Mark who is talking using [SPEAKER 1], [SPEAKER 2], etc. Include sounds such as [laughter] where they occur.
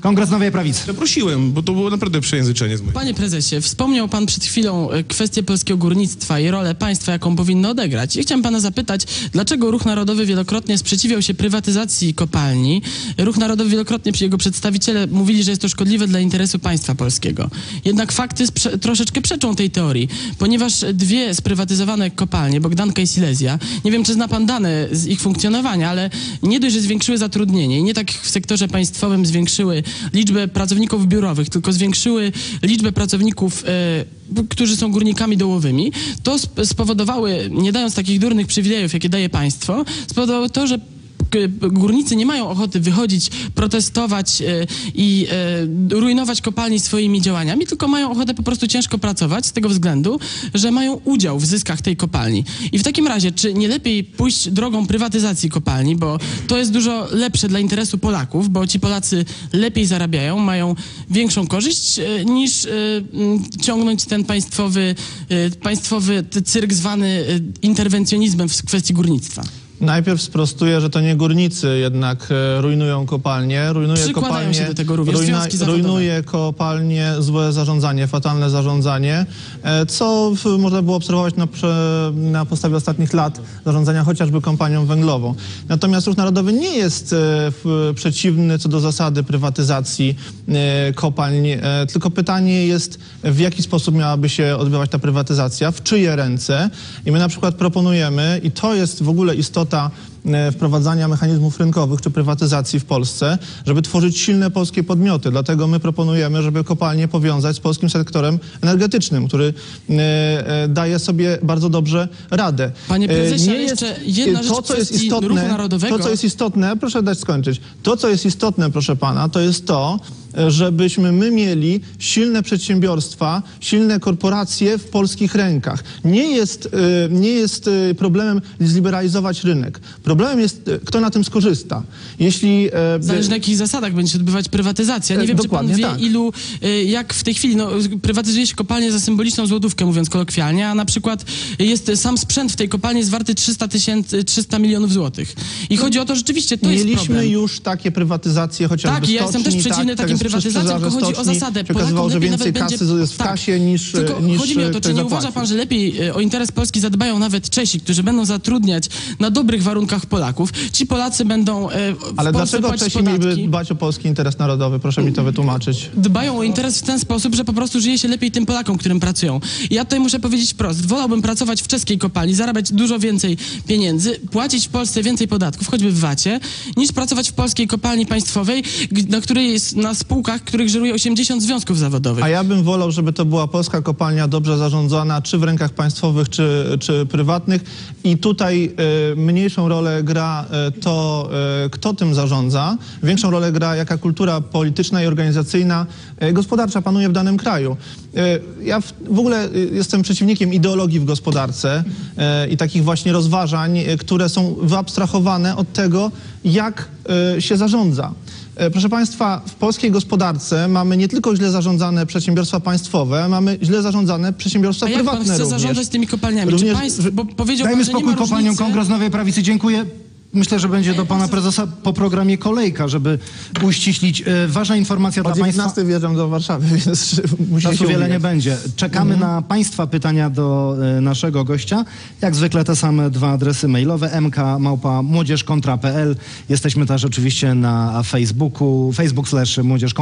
[SPEAKER 1] Kongres Nowej Prawicy.
[SPEAKER 2] Przeprosiłem, bo to było naprawdę przejęzyczenie z mojej
[SPEAKER 3] Panie prezesie, wspomniał pan przed chwilą e, kwestię polskiego górnictwa i rolę państwa, jaką powinno odegrać. I chciałem pana zapytać, dlaczego Ruch Narodowy wielokrotnie sprzeciwiał się prywatyzacji kopalni? Ruch Narodowy wielokrotnie, jego przedstawiciele mówili, że jest to szkodliwe dla interesu państwa polskiego. Jednak fakty sprze- troszeczkę przeczą tej teorii, ponieważ dwie sprywatyzowane kopalnie, Bogdanka i Silesia, nie wiem, czy zna pan dane z ich funkcjonowania, ale nie dość, że zwiększyły zatrudnienie i nie tak w sektorze państwowym zwiększyły liczbę pracowników biurowych, tylko zwiększyły liczbę pracowników, e, którzy są górnikami dołowymi, to sp- spowodowały, nie dając takich durnych przywilejów, jakie daje państwo, spowodowało to, że górnicy nie mają ochoty wychodzić, protestować e, i e, rujnować kopalni swoimi działaniami, tylko mają ochotę po prostu ciężko pracować z tego względu, że mają udział w zyskach tej kopalni. I w takim razie, czy nie lepiej pójść drogą prywatyzacji kopalni, bo to jest dużo lepsze dla interesu Polaków, bo ci Polacy lepiej zarabiają, mają większą korzyść e, niż ciągnąć ten państwowy, państwowy cyrk zwany interwencjonizmem w kwestii górnictwa.
[SPEAKER 4] Najpierw sprostuję, że to nie górnicy jednak e, rujnują kopalnie. Rujnuje
[SPEAKER 3] Przykładają
[SPEAKER 4] kopalnie,
[SPEAKER 3] się do tego również zawodowe.
[SPEAKER 4] rujnuje kopalnie złe zarządzanie, fatalne zarządzanie, e, co można było obserwować na, na podstawie ostatnich lat zarządzania chociażby kompanią węglową. Natomiast Ruch Narodowy nie jest e, przeciwny co do zasady prywatyzacji kopalń, tylko pytanie jest, w jaki sposób miałaby się odbywać ta prywatyzacja, w czyje ręce. I my na przykład proponujemy, i to jest w ogóle istota e, wprowadzania mechanizmów rynkowych czy prywatyzacji w Polsce, żeby tworzyć silne polskie podmioty. Dlatego my proponujemy, żeby kopalnie powiązać z polskim sektorem energetycznym, który e, e, daje sobie bardzo dobrze radę.
[SPEAKER 3] Panie prezesie, ale jeszcze jedna rzecz
[SPEAKER 4] to, co jest istotne,
[SPEAKER 3] Narodowego.
[SPEAKER 4] to, co jest istotne, proszę dać skończyć. To, co jest istotne, proszę pana, to jest to, żebyśmy my mieli silne przedsiębiorstwa, silne korporacje w polskich rękach. Nie jest, e, nie jest e, problemem zliberalizować rynek. Problemem jest, e, kto na tym skorzysta. Jeśli
[SPEAKER 3] Zależy na jakich zasadach będzie się odbywać prywatyzacja. Nie
[SPEAKER 4] E,
[SPEAKER 3] wiem, czy pan wie,
[SPEAKER 4] tak.
[SPEAKER 3] ilu, y, jak w tej chwili, no, prywatyzuje się kopalnię za symboliczną złotówkę, mówiąc kolokwialnie, a na przykład jest sam sprzęt w tej kopalni jest warty 300 tysięcy, 300 milionów złotych. I chodzi o to, rzeczywiście to jest
[SPEAKER 4] Mieliśmy
[SPEAKER 3] problem.
[SPEAKER 4] już takie prywatyzacje, chociażby
[SPEAKER 3] Tak, ja jestem też przeciwny
[SPEAKER 4] tak,
[SPEAKER 3] takim
[SPEAKER 4] sprzedaży
[SPEAKER 3] tylko chodzi o zasadę.
[SPEAKER 4] się okazywało, że więcej
[SPEAKER 3] nawet
[SPEAKER 4] kasy
[SPEAKER 3] będzie...
[SPEAKER 4] jest w
[SPEAKER 3] tak.
[SPEAKER 4] kasie niż,
[SPEAKER 3] Tylko
[SPEAKER 4] niż
[SPEAKER 3] chodzi mi o to,
[SPEAKER 4] ktoś
[SPEAKER 3] czy nie uważa pan, że lepiej e, o interes Polski zadbają nawet Czesi, którzy będą zatrudniać na dobrych warunkach Polaków. Ci Polacy będą e,
[SPEAKER 4] Ale dlaczego Czesi
[SPEAKER 3] podatki.
[SPEAKER 4] mieliby dbać o polski interes narodowy? Proszę mi to wytłumaczyć.
[SPEAKER 3] dbają o interes w ten sposób, że po prostu żyje się lepiej tym Polakom, którym pracują. Ja tutaj muszę powiedzieć wprost, wolałbym pracować w czeskiej kopalni, zarabiać dużo więcej pieniędzy, płacić w Polsce więcej podatków, choćby w VAT-ie, niż pracować w polskiej kopalni państwowej, na której jest na spółkach, których żeruje 80 związków zawodowych.
[SPEAKER 4] A ja bym wolał, żeby to była polska kopalnia dobrze zarządzana, czy w rękach państwowych, czy, czy prywatnych. I tutaj e, mniejszą rolę gra e, to, e, kto tym zarządza. Większą rolę gra, jaka kultura polityczna i organizacyjna, e, gospodarcza panuje w danym kraju. Ja w, w ogóle jestem przeciwnikiem ideologii w gospodarce i takich właśnie rozważań, które są wyabstrahowane od tego, jak się zarządza. E, Proszę Państwa, w polskiej gospodarce mamy nie tylko źle zarządzane przedsiębiorstwa państwowe, mamy źle zarządzane przedsiębiorstwa
[SPEAKER 3] A jak pan
[SPEAKER 4] prywatne
[SPEAKER 3] chce
[SPEAKER 4] również.
[SPEAKER 3] zarządzać tymi kopalniami?
[SPEAKER 4] Również-
[SPEAKER 3] Czy państw, bo powiedział
[SPEAKER 1] Dajmy
[SPEAKER 3] pan,
[SPEAKER 1] spokój kopalniom. Kongres Nowej Prawicy. Dziękuję. Myślę, że będzie do pana prezesa po programie kolejka, żeby uściślić. E, Ważna informacja
[SPEAKER 4] O
[SPEAKER 1] dla państwa.
[SPEAKER 4] 19 wjeżdżam do Warszawy, [laughs] więc musi
[SPEAKER 1] Czasu
[SPEAKER 4] się
[SPEAKER 1] wiele nie będzie. Czekamy na Państwa pytania do e, naszego gościa. Jak zwykle te same dwa adresy mailowe mk.młodzież.pl. Jesteśmy też oczywiście na Facebooku, facebook slash młodzież.